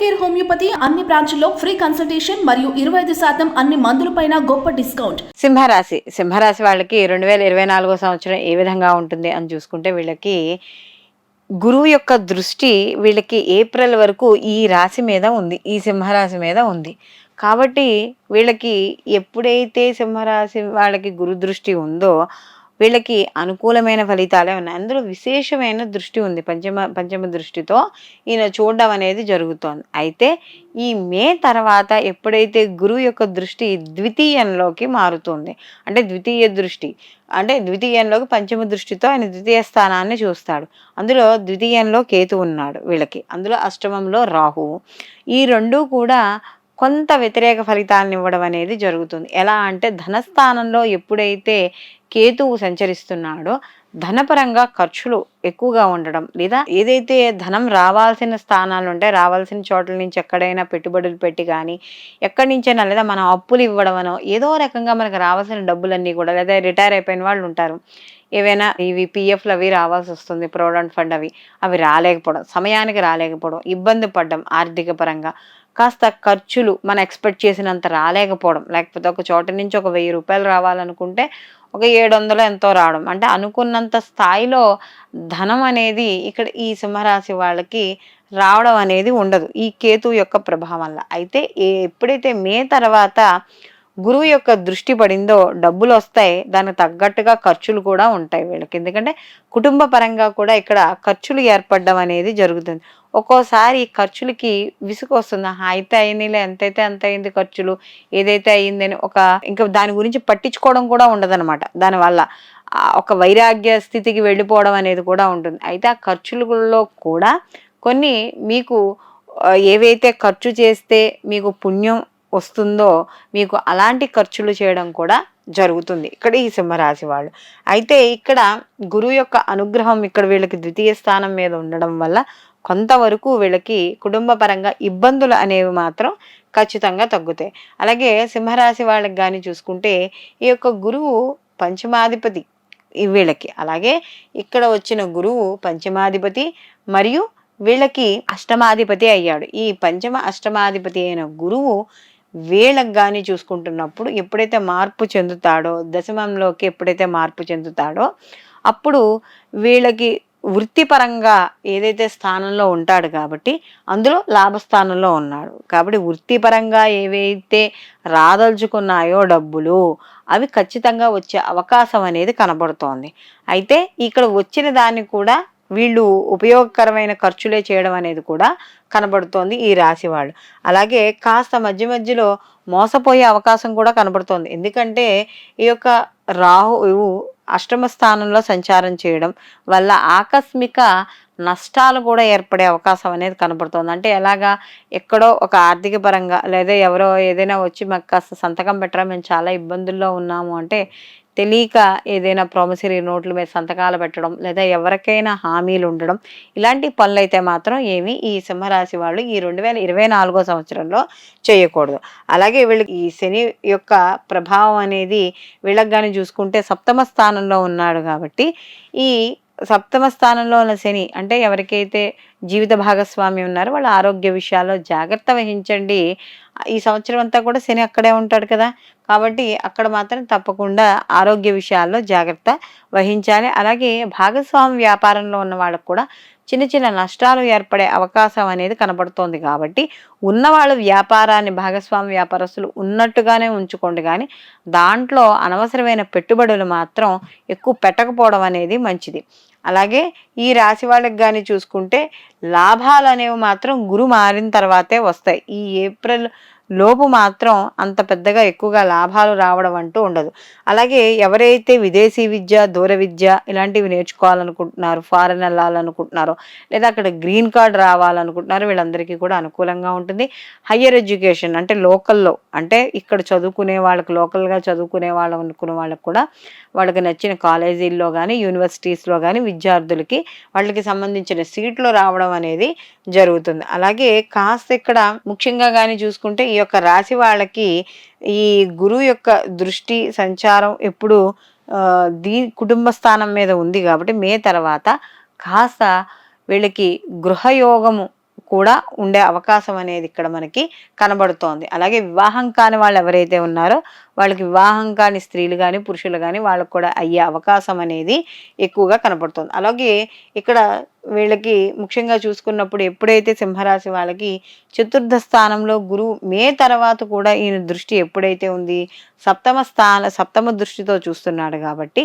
Care homeopathy అన్ని బ్రాంచుల్లో free consultation మరియు ఇరవై ఐదు శాతం అన్ని మందులపైన గొప్ప డిస్కౌంట్. సింహరాశి. సింహరాశి వాళ్ళకి రెండు వేల ఇరవై నాలుగో సంవత్సరం ఏ విధంగా ఉంటుంది అని చూసుకుంటే వీళ్ళకి గురువు యొక్క దృష్టి వీళ్ళకి ఏప్రిల్ వరకు ఈ రాశి మీద ఉంది ఈ సింహరాశి మీద ఉంది. కాబట్టి వీళ్ళకి ఎప్పుడైతే సింహరాశి వాళ్ళకి గురు దృష్టి ఉందో వీళ్ళకి అనుకూలమైన ఫలితాలే ఉన్నాయి. అందులో విశేషమైన దృష్టి ఉంది పంచమ పంచమ దృష్టితో ఈయన చూడడం అనేది జరుగుతోంది. అయితే ఈ మే తర్వాత ఎప్పుడైతే గురువు యొక్క దృష్టి ద్వితీయంలోకి మారుతుంది అంటే ద్వితీయ దృష్టి అంటే ద్వితీయంలోకి పంచమ దృష్టితో ఆయన ద్వితీయ స్థానాన్ని చూస్తాడు. అందులో ద్వితీయంలో కేతు ఉన్నాడు వీళ్ళకి. అందులో అష్టమంలో రాహువు. ఈ రెండు కూడా కొంత వ్యతిరేక ఫలితాలను ఇవ్వడం అనేది జరుగుతుంది. ఎలా అంటే ధనస్థానంలో ఎప్పుడైతే కేతువు సంచరిస్తున్నాడో ధనపరంగా ఖర్చులు ఎక్కువగా ఉండడం లేదా ఏదైతే ధనం రావాల్సిన స్థానాలు ఉంటాయి రావాల్సిన చోట్ల నుంచి ఎక్కడైనా పెట్టుబడులు పెట్టి కానీ ఎక్కడి నుంచైనా లేదా మనం అప్పులు ఇవ్వడమనో ఏదో రకంగా మనకు రావాల్సిన డబ్బులన్నీ కూడా లేదా రిటైర్ అయిపోయిన వాళ్ళు ఉంటారు. ఏవైనా ఇవి పిఎఫ్లు అవి రావాల్సి వస్తుంది ప్రొవిడెంట్ ఫండ్ అవి అవి రాలేకపోవడం సమయానికి రాలేకపోవడం ఇబ్బంది పడడం ఆర్థిక పరంగా కాస్త ఖర్చులు మనం ఎక్స్పెక్ట్ చేసినంత రాలేకపోవడం. లేకపోతే ఒక చోట నుంచి ఒక వెయ్యి రూపాయలు రావాలనుకుంటే ఒక ఏడు వందలు ఎంతో రావడం. అంటే అనుకున్నంత స్థాయిలో ధనం అనేది ఇక్కడ ఈ సింహరాశి వాళ్ళకి రావడం అనేది ఉండదు. ఈ కేతు యొక్క ప్రభావం వల్ల. అయితే ఏ- ఎప్పుడైతే మే తర్వాత గురువు యొక్క దృష్టి పడిందో డబ్బులు వస్తాయి దానికి తగ్గట్టుగా ఖర్చులు కూడా ఉంటాయి వీళ్ళకి. ఎందుకంటే కుటుంబ పరంగా కూడా ఇక్కడ ఖర్చులు ఏర్పడడం అనేది జరుగుతుంది. ఒక్కోసారి ఖర్చులకి విసుగు వస్తుంది. "ఆహా, అయితే అయిందిలే ఎంతైతే అంత అయింది ఖర్చులు ఏదైతే అయిందని ఒక ఇంకా దాని గురించి పట్టించుకోవడం కూడా ఉండదన్నమాట. దానివల్ల ఒక వైరాగ్య స్థితికి వెళ్ళిపోవడం అనేది కూడా ఉంటుంది. అయితే ఆ ఖర్చులలో కూడా కొన్ని మీకు ఏవైతే ఖర్చు చేస్తే మీకు పుణ్యం వస్తుందో మీకు అలాంటి ఖర్చులు చేయడం కూడా జరుగుతుంది. ఇక్కడ ఈ సింహరాశి వాళ్ళు. అయితే ఇక్కడ గురువు యొక్క అనుగ్రహం ఇక్కడ వీళ్ళకి ద్వితీయ స్థానం మీద ఉండడం వల్ల కొంతవరకు వీళ్ళకి కుటుంబ పరంగా ఇబ్బందులు అనేవి మాత్రం ఖచ్చితంగా తగ్గుతాయి. అలాగే సింహరాశి వాళ్ళకి కానీ చూసుకుంటే ఈ యొక్క గురువు పంచమాధిపతి వీళ్ళకి. అలాగే ఇక్కడ వచ్చిన గురువు పంచమాధిపతి మరియు వీళ్ళకి అష్టమాధిపతి అయ్యాడు. ఈ పంచమ అష్టమాధిపతి అయిన గురువు వీళ్ళకి కానీ చూసుకుంటున్నప్పుడు ఎప్పుడైతే మార్పు చెందుతాడో దశమంలోకి ఎప్పుడైతే మార్పు చెందుతాడో అప్పుడు వీళ్ళకి వృత్తిపరంగా ఏదైతే స్థానంలో ఉంటాడు కాబట్టి అందులో లాభస్థానంలో ఉన్నాడు. కాబట్టి వృత్తిపరంగా ఏవైతే రాదలుచుకున్నాయో డబ్బులు అవి ఖచ్చితంగా వచ్చే అవకాశం అనేది కనబడుతోంది. అయితే ఇక్కడ వచ్చిన దాన్ని కూడా వీళ్ళు ఉపయోగకరమైన ఖర్చులే చేయడం అనేది కూడా కనబడుతోంది ఈ రాశి వాళ్ళు. అలాగే కాస్త మధ్య మధ్యలో మోసపోయే అవకాశం కూడా కనబడుతోంది. ఎందుకంటే ఈ యొక్క రాహువు అష్టమ స్థానంలో సంచారం చేయడం వల్ల ఆకస్మిక నష్టాలు కూడా ఏర్పడే అవకాశం అనేది కనబడుతోంది. అంటే ఎలాగా ఎక్కడో ఒక ఆర్థిక పరంగా లేదా ఎవరో ఏదైనా వచ్చి మాకు కాస్త సంతకం పెట్టరా మేము చాలా ఇబ్బందుల్లో ఉన్నాము అంటే తెలియక ఏదైనా ప్రామిసరీ నోట్ల మీద సంతకాలు పెట్టడం లేదా ఎవరికైనా హామీలు ఉండడం ఇలాంటి పనులు అయితే మాత్రం ఏమి ఈ సింహరాశి వాళ్ళు ఈ రెండు వేల ఇరవై నాలుగో సంవత్సరంలో చేయకూడదు. అలాగే వీళ్ళకి ఈ శని యొక్క ప్రభావం అనేది వీళ్ళకి కానీ చూసుకుంటే సప్తమ స్థానంలో ఉన్నాడు కాబట్టి ఈ సప్తమ స్థానంలో ఉన్న శని అంటే ఎవరికైతే జీవిత భాగస్వామి ఉన్నారో వాళ్ళ ఆరోగ్య విషయాల్లో జాగ్రత్త వహించండి. ఈ సంవత్సరం అంతా కూడా శని అక్కడే ఉంటాడు కదా. కాబట్టి అక్కడ మాత్రం తప్పకుండా ఆరోగ్య విషయాల్లో జాగ్రత్త వహించాలి. అలాగే భాగస్వామి వ్యాపారంలో ఉన్న వాళ్ళకు కూడా చిన్న చిన్న నష్టాలు ఏర్పడే అవకాశం అనేది కనబడుతోంది కాబట్టి ఉన్నవాళ్ళు వ్యాపారాన్ని భాగస్వామి వ్యాపారస్తులు ఉన్నట్టుగానే ఉంచుకోండి. కానీ దాంట్లో అనవసరమైన పెట్టుబడులు మాత్రం ఎక్కువ పెట్టకపోవడం అనేది మంచిది. అలాగే ఈ రాశి వాళ్ళకి కానీ చూసుకుంటే లాభాలు అనేవి మాత్రం గురు మారిన తర్వాతే వస్తాయి. ఈ ఏప్రిల్ లోపు మాత్రం అంత పెద్దగా ఎక్కువగా లాభాలు రావడం అంటూ ఉండదు. అలాగే ఎవరైతే విదేశీ విద్య దూర విద్య ఇలాంటివి నేర్చుకోవాలనుకుంటున్నారు ఫారెన్ వెళ్ళాలనుకుంటున్నారో లేదా అక్కడ గ్రీన్ కార్డ్ రావాలనుకుంటున్నారో వీళ్ళందరికీ కూడా అనుకూలంగా ఉంటుంది. హయ్యర్ ఎడ్యుకేషన్ అంటే లోకల్లో అంటే ఇక్కడ చదువుకునే వాళ్ళకి లోకల్గా చదువుకునే వాళ్ళు అనుకునే వాళ్ళకి కూడా వాళ్ళకి నచ్చిన కాలేజీల్లో కానీ యూనివర్సిటీస్లో కానీ విద్యార్థులకి వాళ్ళకి సంబంధించిన సీట్లు రావడం అనేది జరుగుతుంది. అలాగే కాస్త ఇక్కడ ముఖ్యంగా కానీ చూసుకుంటే యొక్క రాశి వాళ్ళకి ఈ గురువు యొక్క దృష్టి సంచారం ఎప్పుడు దీ కుటుంబ స్థానం మీద ఉంది కాబట్టి మే తర్వాత కాస్త వీళ్ళకి గృహయోగము కూడా ఉండే అవకాశం అనేది ఇక్కడ మనకి కనబడుతోంది. అలాగే వివాహం కాని వాళ్ళు ఎవరైతే ఉన్నారో వాళ్ళకి వివాహం కాని స్త్రీలు కానీ పురుషులు కానీ వాళ్ళకు కూడా అయ్యే అవకాశం అనేది ఎక్కువగా కనపడుతుంది. అలాగే ఇక్కడ వీళ్ళకి ముఖ్యంగా చూసుకున్నప్పుడు ఎప్పుడైతే సింహరాశి వాళ్ళకి చతుర్థ స్థానంలో గురువు మే తర్వాత కూడా ఈయన దృష్టి ఎప్పుడైతే ఉంది సప్తమ స్థాన సప్తమ దృష్టితో చూస్తున్నాడు కాబట్టి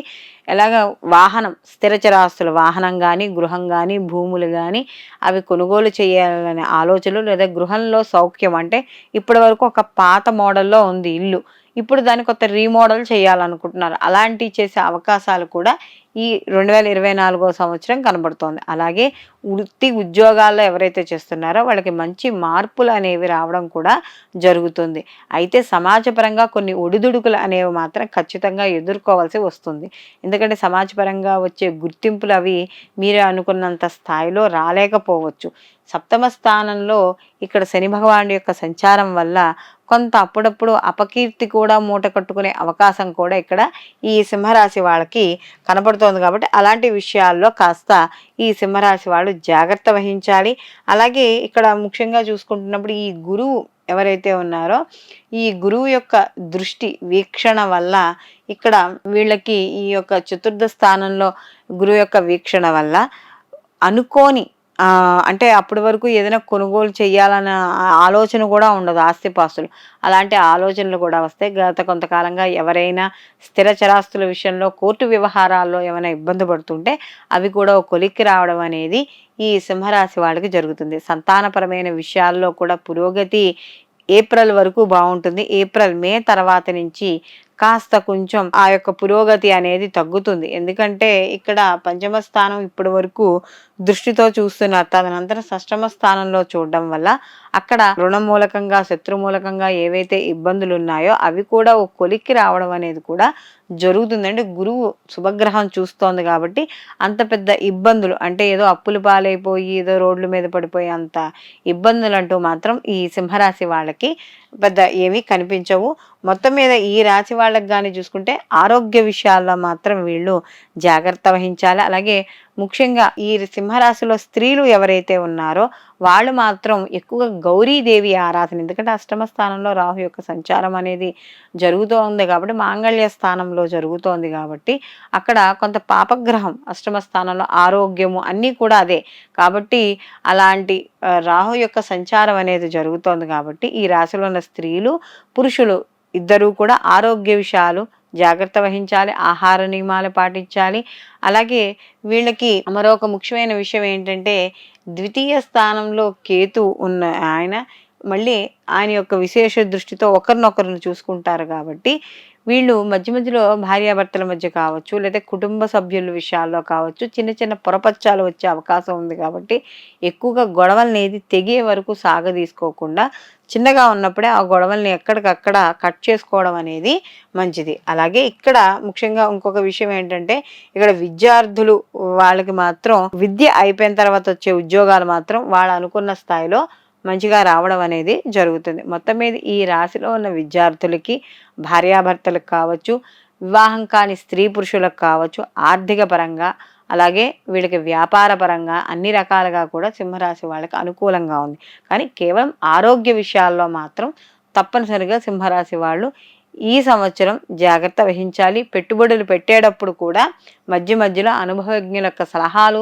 ఎలాగ వాహనం స్థిరచరాస్తులు వాహనం కానీ గృహం కానీ భూములు కానీ అవి కొనుగోలు చేయాలనే ఆలోచనలు లేదా గృహంలో సౌఖ్యం అంటే ఇప్పటి వరకు ఒక పాత మోడల్లో ఉంది ఇల్లు. ఇప్పుడు దాన్ని కొత్త రీమోడల్ చేయాలనుకుంటున్నారు. అలాంటివి చేసే అవకాశాలు కూడా ఈ రెండు వేల ఇరవై నాలుగో సంవత్సరం కనబడుతోంది. అలాగే వృత్తి ఉద్యోగాల్లో ఎవరైతే చేస్తున్నారో వాళ్ళకి మంచి మార్పులు అనేవి రావడం కూడా జరుగుతుంది. అయితే సమాజపరంగా కొన్ని ఒడిదుడుకులు అనేవి మాత్రం ఖచ్చితంగా ఎదుర్కోవాల్సి వస్తుంది. ఎందుకంటే సమాజపరంగా వచ్చే గుర్తింపులు అవి మీరు అనుకున్నంత స్థాయిలో రాలేకపోవచ్చు. సప్తమ స్థానంలో ఇక్కడ శని భగవానుడి యొక్క సంచారం వల్ల కొంత అప్పుడప్పుడు అపకీర్తి కూడా మూట కట్టుకునే అవకాశం కూడా ఇక్కడ ఈ సింహరాశి వాళ్ళకి కనబడుతోంది కాబట్టి అలాంటి విషయాల్లో కాస్త ఈ సింహరాశి వాళ్ళు జాగ్రత్త వహించాలి. అలాగే ఇక్కడ ముఖ్యంగా చూసుకుంటున్నప్పుడు ఈ గురువు ఎవరైతే ఉన్నారో ఈ గురువు యొక్క దృష్టి వీక్షణ వల్ల ఇక్కడ వీళ్ళకి ఈ యొక్క చతుర్థ స్థానంలో గురువు యొక్క వీక్షణ వల్ల అనుకోని ఆ, అంటే అప్పటి వరకు ఏదైనా కొనుగోలు చేయాలన్న ఆలోచన కూడా ఉండదు ఆస్తిపాస్తులు అలాంటి ఆలోచనలు కూడా వస్తాయి గత కొంతకాలంగా ఎవరైనా స్థిర చరాస్తుల విషయంలో కోర్టు వ్యవహారాల్లో ఏమైనా ఇబ్బంది పడుతుంటే అవి కూడా కొలిక్కి రావడం అనేది ఈ సింహరాశి వాళ్ళకి జరుగుతుంది. సంతానపరమైన విషయాల్లో కూడా పురోగతి ఏప్రిల్ వరకు బాగుంటుంది. ఏప్రిల్ మే తర్వాత నుంచి కాస్త కొంచెం ఆ యొక్క పురోగతి అనేది తగ్గుతుంది. ఎందుకంటే ఇక్కడ పంచమ స్థానం ఇప్పటి వరకు దృష్టితో చూస్తున్నారు తదనంతరం షష్టమ స్థానంలో చూడడం వల్ల అక్కడ రుణ మూలకంగా శత్రు మూలకంగా ఏవైతే ఇబ్బందులు ఉన్నాయో అవి కూడా ఓ కొలిక్కి రావడం అనేది కూడా జరుగుతుందండి. గురువు శుభగ్రహం చూస్తోంది కాబట్టి అంత పెద్ద ఇబ్బందులు అంటే ఏదో అప్పులు పాలైపోయి ఏదో రోడ్ల మీద పడిపోయి అంత ఇబ్బందులు అంటూ మాత్రం ఈ సింహరాశి వాళ్ళకి పెద్ద ఏమీ కనిపించవు. మొత్తం మీద ఈ రాశి వాళ్ళకి కానీ చూసుకుంటే ఆరోగ్య విషయాల్లో మాత్రం వీళ్ళు జాగ్రత్త వహించాలి. అలాగే ముఖ్యంగా ఈ సింహరాశిలో స్త్రీలు ఎవరైతే ఉన్నారో వాళ్ళు మాత్రం ఎక్కువగా గౌరీదేవి ఆరాధన ఎందుకంటే అష్టమ స్థానంలో రాహు యొక్క సంచారం అనేది జరుగుతూ ఉంది కాబట్టి మాంగళ్య స్థానంలో జరుగుతోంది కాబట్టి అక్కడ కొంత పాపగ్రహం అష్టమ స్థానంలో ఆరోగ్యము అన్నీ కూడా అదే. కాబట్టి అలాంటి రాహు యొక్క సంచారం అనేది జరుగుతోంది కాబట్టి ఈ రాశిలో ఉన్న స్త్రీలు పురుషులు ఇద్దరూ కూడా ఆరోగ్య విషయాలు జాగ్రత్త వహించాలి ఆహార నియమాలు పాటించాలి. అలాగే వీళ్ళకి మరొక ముఖ్యమైన విషయం ఏంటంటే ద్వితీయ స్థానంలో కేతు ఉన్న ఆయన మళ్ళీ ఆయన యొక్క విశేష దృష్టితో ఒకరినొకరిని చూసుకుంటారు కాబట్టి వీళ్ళు మధ్య మధ్యలో భార్యాభర్తల మధ్య కావచ్చు లేదా కుటుంబ సభ్యుల విషయాల్లో కావచ్చు చిన్న చిన్న పొరపచ్చాలు వచ్చే అవకాశం ఉంది కాబట్టి ఎక్కువగా గొడవలనేది తెగే వరకు సాగదీసుకోకుండా చిన్నగా ఉన్నప్పుడే ఆ గొడవల్ని ఎక్కడికక్కడ కట్ చేసుకోవడం అనేది మంచిది. అలాగే ఇక్కడ ముఖ్యంగా ఇంకొక విషయం ఏంటంటే ఇక్కడ విద్యార్థులు వాళ్ళకి మాత్రం విద్య అయిపోయిన తర్వాత వచ్చే ఉద్యోగాలు మాత్రం వాళ్ళు అనుకున్న స్థాయిలో మంచిగా రావడం అనేది జరుగుతుంది. మొత్తం మీద ఈ రాశిలో ఉన్న విద్యార్థులకి భార్యాభర్తలకు కావచ్చు వివాహం కాని స్త్రీ పురుషులకు కావచ్చు ఆర్థిక పరంగా అలాగే వీళ్ళకి వ్యాపార పరంగా అన్ని రకాలుగా కూడా సింహరాశి వాళ్ళకి అనుకూలంగా ఉంది. కానీ కేవలం ఆరోగ్య విషయాల్లో మాత్రం తప్పనిసరిగా సింహరాశి వాళ్ళు ఈ సంవత్సరం జాగ్రత్త వహించాలి. పెట్టుబడులు పెట్టేటప్పుడు కూడా మధ్య మధ్యలో అనుభవజ్ఞుల యొక్క సలహాలు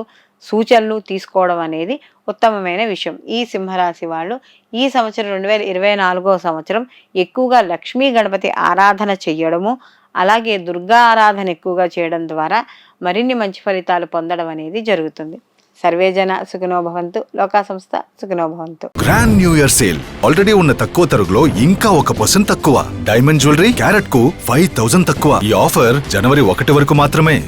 సూచనలు తీసుకోవడం అనేది ఉత్తమమైన విషయం. ఈ సింహరాశి వాళ్ళు ఈ సంవత్సరం రెండు వేల ఇరవై నాలుగో సంవత్సరం ఎక్కువగా లక్ష్మీ గణపతి ఆరాధన చెయ్యడము అలాగే దుర్గా ఆరాధన ఎక్కువగా చేయడం ద్వారా మరిన్ని మంచి ఫలితాలు పొందడం అనేది జరుగుతుంది. సర్వేజన సుఖనోభవంతు లోకా సంస్థ సుఖనోభవంతు grand new year sale already ఉన్న తక్కువ తరుగులో ఇంకా ఒక పర్సెంట్ తక్కువ. డైమండ్ జ్యువెలరీ క్యారెట్కు ఫైవ్ థౌసండ్ తక్కువ. ఈ ఆఫర్ జనవరి ఒకటి వరకు మాత్రమే.